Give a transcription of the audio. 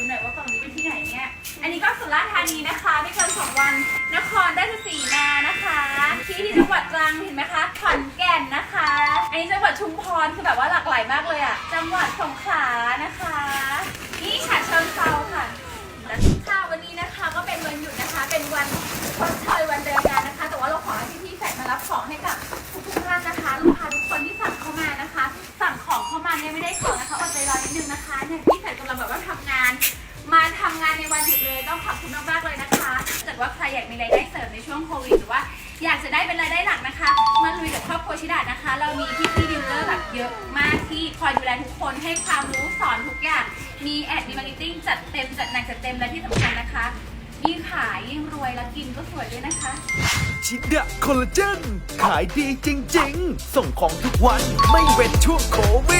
ดูหน่อยว่าฝั่งนี้เป็นที่ไหนเนี่ย อันนี้ก็สุราษฎร์ธานีนะคะ ไม่เกินสองวัน นครราชสีมานะคะ ที่ที่จังหวัดตรังเห็นไหมคะขอนแก่นนะคะ อันนี้จังหวัดชุมพรคือแบบว่าหลากหลายมากเลยอะจังหวัดสงขลานะคะ นี่ฉะเชิงเทราค่ะและค่ะวันนี้นะคะก็เป็นวันหยุดนะคะ เป็นวันชดเชยวันเดินงานนะคะ แต่ว่าเราขอให้พี่ๆแฟนมารับของให้กับทุกๆท่านนะคะลูกค้าทุกคนที่สั่งเข้ามานะคะ สั่งของเข้ามาเนี่ยไม่ได้ของนะคะอดใจรอนิดนึงนะคะเนี่ยพี่แฟนกำลังแบบางานในวันหยุดเลยต้องขอบคุณมากๆเลยนะคะถ้าเกิดว่าใครอยากมีรายได้เสริมในช่วงโควิดหรือว่าอยากจะได้เป็นรายได้หลักนะคะ มาลุยกับครอบครัวชิดานะคะ เรามีพี่พี่ดิวเลอร์แบบเยอะมากที่คอยดูแลทุกคนให้ความรู้สอนทุกอย่าง มีแอดมีมาร์เก็ตติ้งจัดเต็มจัดหนักจัดเต็มและที่สำคัญนะคะ ยิ่งขายยิ่งรวยและกินก็สวยด้วยนะคะ ชิดะคอลลาเจนขายดีจริง ๆ ส่งของทุกวันไม่เว้นช่วงโควิด